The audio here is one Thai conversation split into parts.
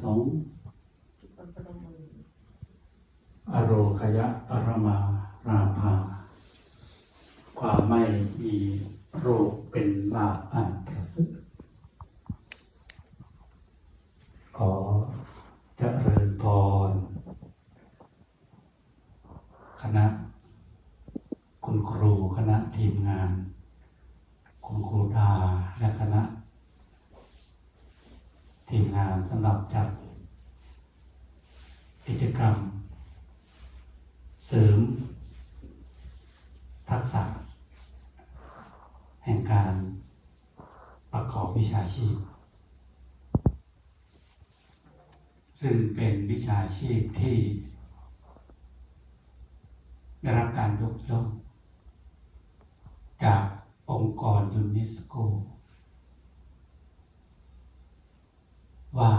สงอโรคยะปรมาราภาความไม่มีโรคเป็นลาภอันประเสริฐขอเจริญพร คณะ คุณครูคณะทีมงาน คุณครูดาและคณะ ทีงานสำหรับจัดกิจกรรม เสริม ทักษะ แห่งการประกอบวิชาชีพ ซึ่งเป็นวิชาชีพที่ได้รับการยกย่องจากองค์กรยูเนสโก ว่า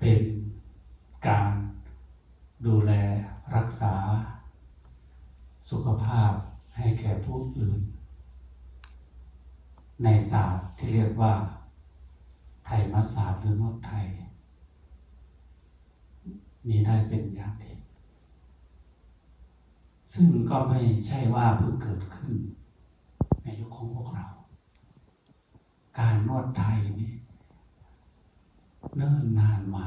เป็นการดูแลรักษา สุขภาพให้แก่ผู้อื่น ในศาสตร์ที่เรียกว่า ไทยมัสศาสตร์หรือนวดไทยนี้ได้เป็นอย่างดีซึ่งก็ไม่ใช่ว่าเพิ่งเกิดขึ้น ในยุคของพวกเรา การนวดไทยนี่ เนิ่นนานมา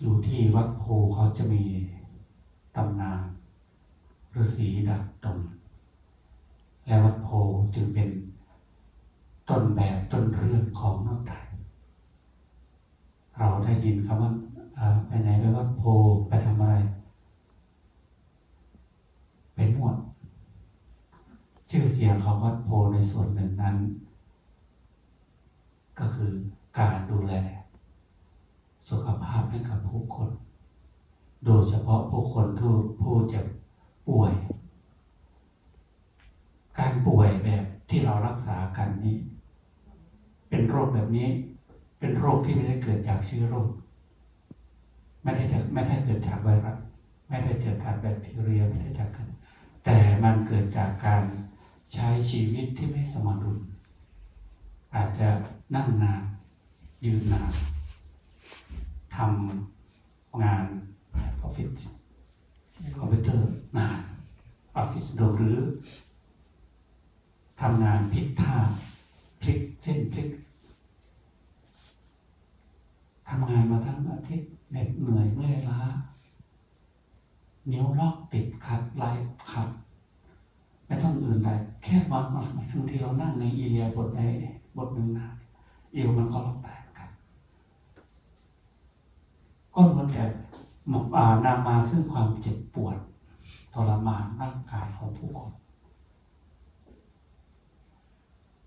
อยู่ที่วัดโพเขาจะมีตำนานฤาษีดักตนและวัดโพจึงเป็นต้นแบบต้นเรื่องของนวดไทย เราได้ยินคำว่าไปไหนไปวัดโพไปทำอะไร ไปนวด ชื่อเสียงของวัดโพในส่วนหนึ่งนั้น ก็คือการดูแล สุขภาพให้กับผู้คน โดยเฉพาะผู้คนที่ผู้เจ็บป่วย การป่วยแบบที่เรารักษากันนี้ เป็นโรคแบบนี้ เป็นโรคที่ไม่ได้เกิดจากเชื้อโรค ไม่ได้จากไม่ได้เกิดจากไวรัสไม่ได้เกิดจากแบคทีเรียไม่ได้จากกันแต่มันเกิดจากการใชีวิตที่ไม่สมดุล อาจจะนั่งนานยืนนานทำงานออฟฟิศคอมพิวเตอร์นานออฟฟิศโดหรือทำงานพลิกท่าพลิกเส้นพลิกทำงานมาทั้งอาทิตย์เหน็ดเหนื่อยเมื่อยล้า นิ้วล็อกติดขัดไหลขัด ไม่ต้องอื่นใดแค่วันวันบางทีเรานั่งในอีเลียบทในบทหนึ่งนะเอวมันก็ล็อกได้เหมือนกันก็เหมือนแต่หมอกอ่านำมาซึ่งความเจ็บปวดทรมานร่างกายของผู้คน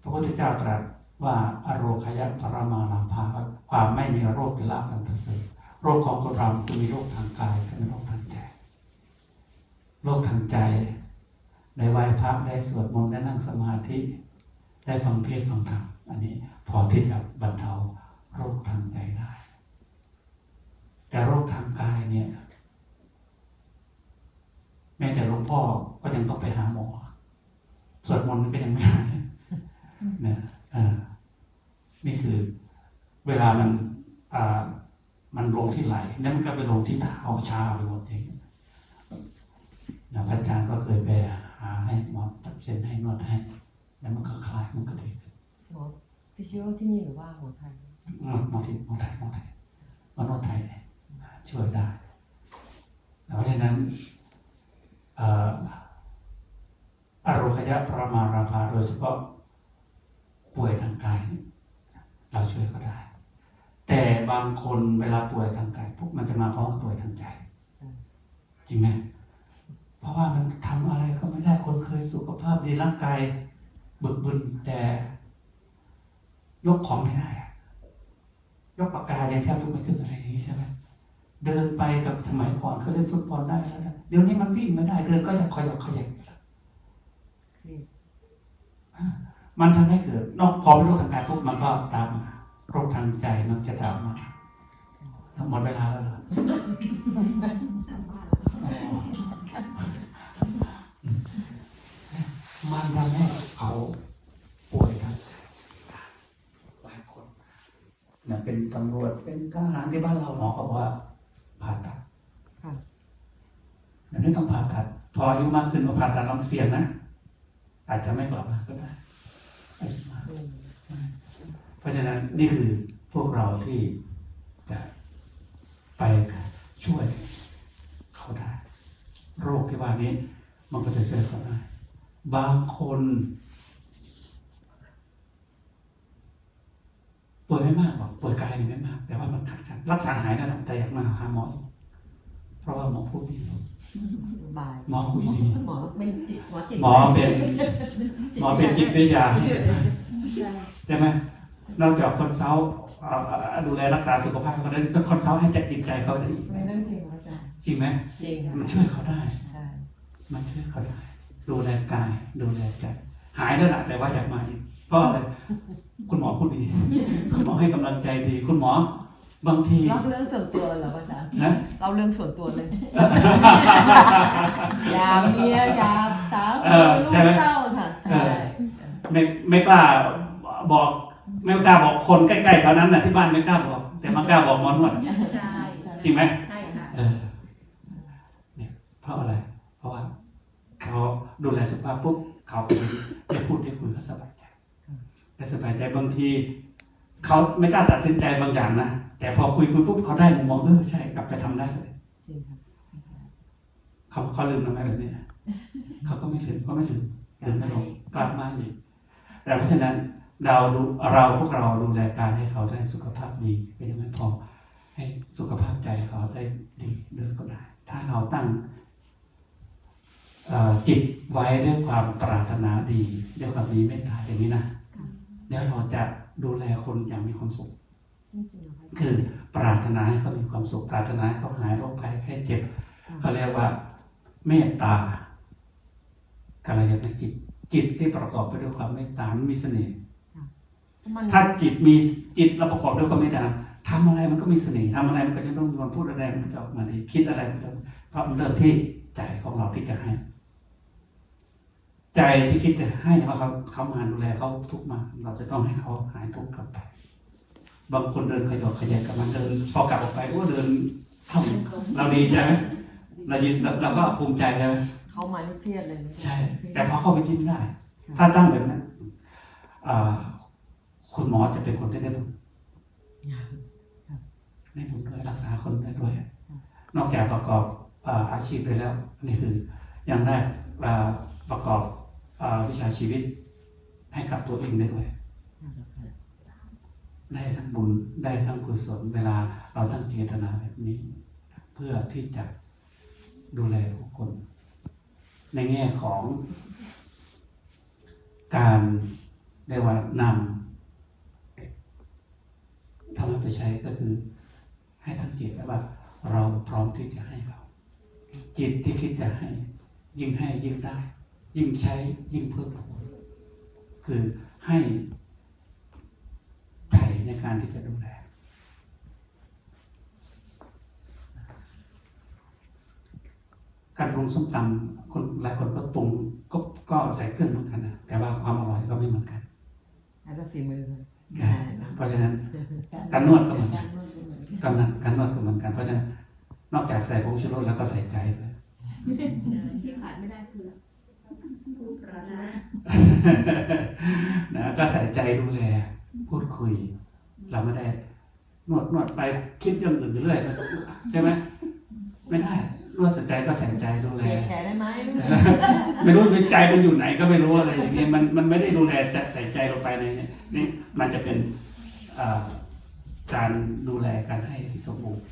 พระพุทธเจ้าตรัสว่าอโรคยะปรมานาภาความไม่มีโรคเป็นลาภอันประเสริฐโรคของคนเราคือมีโรคทางกายกับโรคทางใจ โรคทางใจ ได้ไหว้พระได้สวดมนต์ได้นั่งสมาธิ ได้ฟังเทศน์ฟังธรรมอันนี้พอที่จะบรรเทาโรคทางใจได้ แต่โรคทางกายเนี่ย แม้แต่หลวงพ่อก็ยังต้องไปหาหมอสวดมนต์ก็ยังไม่หายนะอ่านี่คือเวลามันอ่ามันลงที่ไหลนั่นมันก็ไปลงที่เท้าชาไปหมดเองนะพระอาจารย์ก็เคยไปหา ให้หมอจับเส้นให้นวดให้ แล้วมันก็คลายมันก็ดีขึ้นหมอพิชิโอที่นี่หรือว่าหมอไทยหมอหมอที่หมอไทยหมอไทยหมอนวดไทยช่วยได้เพราะฉะนั้นเอ่ออารคยะพระมาราภาโดยเฉพาะป่วยทางกายเราช่วยเขาได้ แต่บางคนเวลาป่วยทางกายปุ๊บมันจะมาพร้อมกับป่วยทางใจ จริงไหมเพ ราะว่ามันทำอะไรก็ไม่ได้คนเคยสุขภาพดีร่างกายบึกบึนแต่ ยกของไม่ได้อะยกปากกาเนี่ยแทบยกไม่ขึ้นอะไรอย่างนี้ใช่ไหมเดินไปกับสมัยก่อนเคยเล่นฟุตบอลได้แล้วนะเดี๋ยวนี้มันวิ่งไม่ได้เดินก็จะคอยขยับอยู่แล้วเครียดมันทำให้เกิด นอกพอเป็นโรคทางกายปุ๊บมันก็ตามมาโรคทางใจมันจะตามมาหมดเวลาแล้วเหรอ เป็นทหารที่บ้านเราหมอก็บอกว่าผ่าตัดค่ะอันนี้ต้องผ่าตัด พออายุมากขึ้นมาผ่าตัดลองเสี่ยงนะ อาจจะไม่กลับมาก็ได้อายุมากอืมเพราะฉะนั้นนี่คือพวกเราที่จะไปช่วยเขาได้ โรคที่ว่านี้ มันก็จะช่วยเขาได้ บางคน ป่วยไม่มากหรอกป่วยกายนี่ไม่มาก แต่ว่ามันขัดขัดรักษาหายนั่นแหละแต่อยากมาหาหมออีกเพราะว่าหมอพูดดีบายหมอคุยดีหมอเป็นจิตหมอจิตหมอเป็นหมอเป็นจิตวิทยาใช่ไหมนอกจากคอนซัลท์เอ่อดูแลรักษาสุขภาพเขาได้ก็คอนซัลท์ให้จัดจิตใจเขาได้อีกไม่เรื่องจริงอาจารย์จริงไหมจริงค่ะมันช่วยเขาได้ใช่มันช่วยเขาได้ ดูแลกาย ดูแลใจ หายแล้วล่ะแต่ว่าอยากมาอีกเพราะอะไรคุณหมอพูดดี คุณหมอให้กำลังใจดี คุณหมอบางทีเล่าเรื่องส่วนตัวเหรออาจารย์นะเล่าเรื่องส่วนตัวเลยอยาเมียอยาสาวเออใช่ไหมเต้าค่ะใช่ไม่ไม่กล้าบอกไม่กล้าบอกคนใกล้ๆเขานั้นน่ะที่บ้านไม่กล้าบอก แต่มากล้าบอกหมอนวดใช่จริงไหมใช่ค่ะเออเนี่ยเพราะอะไร เพราะว่าเขาดูแลสุขภาพปุ๊บ เขาได้พูดได้คุยก็สบายใจได้สบายใจบางทีเขาไม่กล้าตัดสินใจบางอย่างนะแต่พอคุยคุยปุ๊บเขาได้มุมมองเออใช่กลับไปทำได้เลยจริงค่ะเขาเขาลืมเราไหมแบบนี้เขาก็ไม่ลืมก็ไม่ลืมลืมไม่ลงกลับมาอีกแต่เพราะฉะนั้นเราดูเราพวกเราดูแลกายให้เขาได้สุขภาพดีก็ยังไม่พอให้สุขภาพใจเขาได้ดีด้วยก็ได้ ถ้าเราตั้งเอ่อ จิตไว้ด้วยความปรารถนาดีด้วยความมีเมตตาอย่างนี้นะเดี๋ยวเราจะดูแลคนอย่างมีความสุขจริงๆเหรอคะคือปรารถนาให้เขามีความสุข ปรารถนาให้เขาหายโรคภัยแค่เจ็บเขาเรียกว่า เมตตากัลยาณจิต จิตที่ประกอบไปด้วยความเมตตามันมีเสน่ห์มันถ้าจิตมีจิตเราประกอบด้วยความเมตตาทำอะไรมันก็มีเสน่ห์ทำอะไรมันก็จะต้องมันพูดอะไรมันก็จะออกมาดีคิดอะไรมันจะเพราะมันเริ่มที่ใจของเราที่จะให้ ใจที่คิดจะให้ว่าเขาเขามาดูแลเขาทุกข์มา เราจะต้องให้เขาหายทุกข์กลับไปบางคนเดินขยอกขยันกับมันเดิน พอกลับออกไปก็เดินเท่าเราดีใจไหมเรายินเราก็ภูมิใจใช่ไหมเขามานี่เครียดเลยนะใช่ แต่พอเข้าไปยิ้มได้ ถ้าตั้งแบบนั้นอ่าคุณหมอจะเป็นคนที่ได้บุญได้บุญด้วยรักษาคนได้ด้วย นอกจากประกอบอ่าอาชีพไปแล้ว นี่คืออย่างแรกอ่าประกอบอ่า วิชาชีวิตให้กับตัวเองได้ด้วยได้ทั้งบุญได้ทั้งกุศลเวลาเราตั้งเจตนาแบบนี้ เพื่อที่จะดูแลผู้คน ในแง่ของการเรียกว่านำทำไปใช้ก็คือ ให้ทั้งจิตและว่า เราพร้อมที่จะให้เขาจิตที่คิดจะให้ ยิ่งให้ยิ่งได้ ยิ่งใช้ยิ่งเพิ่มพูนคือให้ใจในการที่จะดูแลการปรุงส้มตำคนหลายคนก็ปรุงก็ก็ใส่เครื่องเหมือนกันนะแต่ว่าความอร่อยก็ไม่เหมือนกันแล้วก็ฝีมือเพราะฉะนั้นการนวดก็เหมือนกันการนวดการนวดก็เหมือนกัน เพราะฉะนั้นนอกจากใส่ผงชูรสแล้วก็ใส่ใจด้วยที่ขาดไม่ได้คือผู้ปรารถนา นะก็ใส่ใจดูแล พูดคุย เราไม่ได้นวดนวดไปคิดเรื่องอื่นไปเรื่อยใช่ไหมไม่ได้นวดใส่ใจก็ใส่ใจดูแลเมียแชร์ได้ไหมไม่รู้ใจมันอยู่ไหนก็ไม่รู้อะไรอย่างเงี้ยมันมันไม่ได้ดูแลใส่ใจลงไปในเนี่ยนี่มันจะเป็นเอ่อการดูแลการให้ที่สมบูรณ์